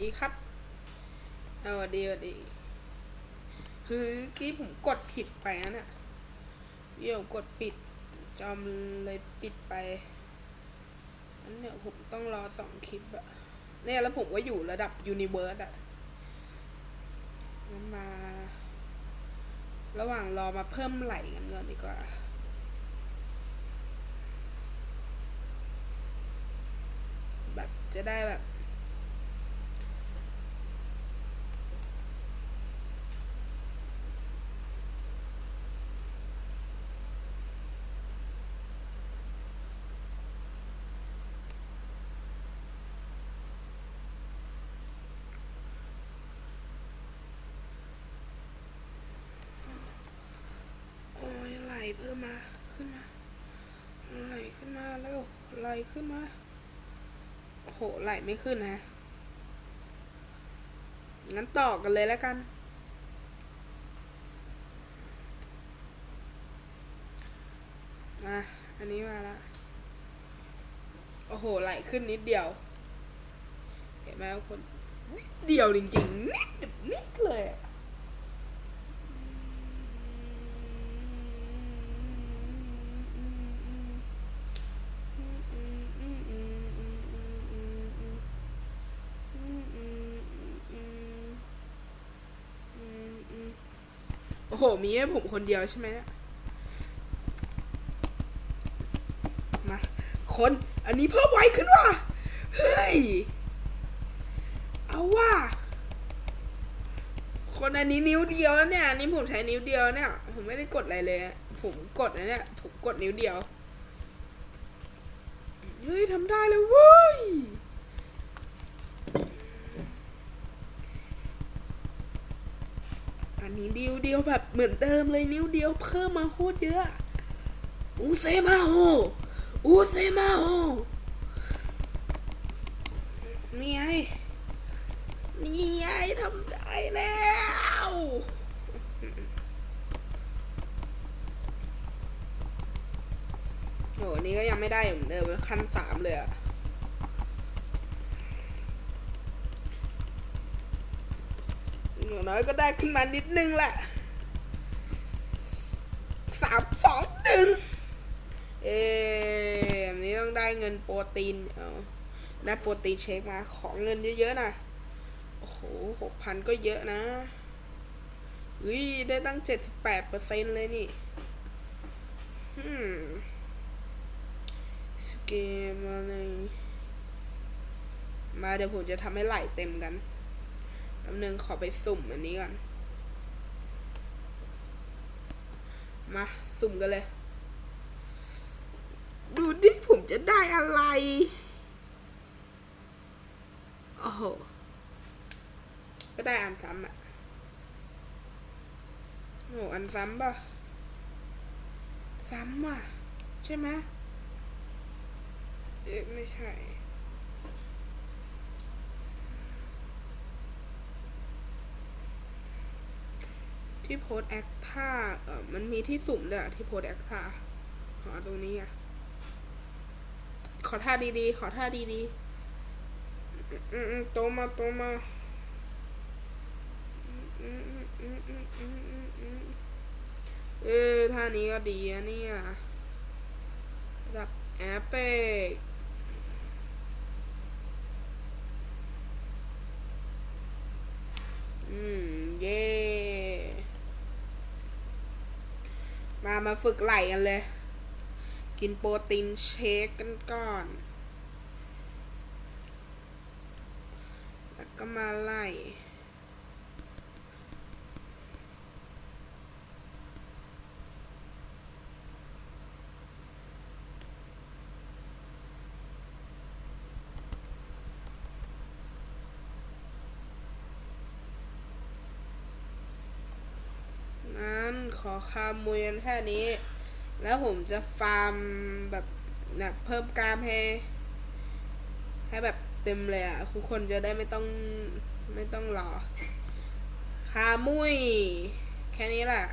ดีครับเอาสวัสดีสวัสดี คือกี้ผมกดผิดไปนะเนี่ยเดี๋ยวกดปิด จอมเลยปิดไปอันเนี่ยผมต้องรอสองคลิปอะเนี่ยแล้วผมก็อยู่ระดับยูนิเวิร์สอะงั้นมา ระหว่างรอมาเพิ่มไหลกันก่อนดีกว่าแบบจะได้แบบ โอ้ยไหลเพิ่มมาขึ้นมาไหลขึ้น มาแล้วไหลขึ้นมาโหไหลไม่ขึ้นนะ งั้นต่อกันเลยแล้วกัน มา อันนี้มาละโอ้โห ไหลขึ้นนิดเดียว เห็นไหมทุกคน นิดเดียวจริงๆ นิดนิดเลยอะ โอ้โห มีแค่ผมคนเดียวใช่ไหมเนี่ยมา คน อันนี้เพิ่มไวขึ้นว่ะ เฮ้ย เอาว่ะ คนอันนี้นิ้วเดียวแล้วเนี่ยอันนี้ผมใช้นิ้วเดียวเนี่ย ผมไม่ได้กดอะไรเลย ผมกดนะเนี่ย ผมกดนิ้วเดียว เฮ้ยทำได้เลยเว้ย นนี้นิ้วเดียวแบบเหมือนเดิมเลยนิ้วเดียวเพิ่มมาโคตรเยอะอูเซมาโฮอูเซมาโฮนี่ไงนี่ไงทำได้แล้วโหนี่ก็ยังไม่ได้เหมือนเดิมขั้นสามเลยอะ อย่างน้อยก็ได้ขึ้นมานิดนึงแหละสามสองหนึ่งเอ๊ะนี้ต้องได้เงินโปรตีนเอาได้โปรตีนเช็คมาขอเงินเยอะๆน่อยโอ้โหหกพันก็เยอะนะอุ้ยได้ตั้งเจ็ดสิบแปดเปอร์เซ็นเลยนี่อืมสเกมอะไรมาเดี๋ยวผมจะทำให้ไหลเต็มกัน แป๊บนึงขอไปสุ่มอันนี้ก่อน มา สุ่มกันเลย ดูดิผมจะได้อะไร โอ้โห ก็ได้อันซ้ำอะโอ้อันซ้ำป่ะ ซ้ำว่ะ ใช่ไหมเอ๊ะไม่ใช่ ที่โพสแอคท่าเออมันมีที่สุ่มด้วยที่โพสแอคท่าขอตรงนี้อะขอท่าดีๆ ขอท่าดีๆ อืมอืมโตมาโตมาเออท่านี้ก็ดีอะเนี่ยดับแอปเปกอืม เย่ มามาฝึกไหลกันเลย กินโปรตีนเชคกันก่อน แล้วก็มาไล่ งั้น ขอคามวยกันแค่นี้ แล้วผมจะฟาร์มแบบนะเพิ่มกล้ามให้ ให้แบบเต็มเลยอะทุกคนจะได้ไม่ต้องไม่ต้องรอคามุยแค่นี้แหละ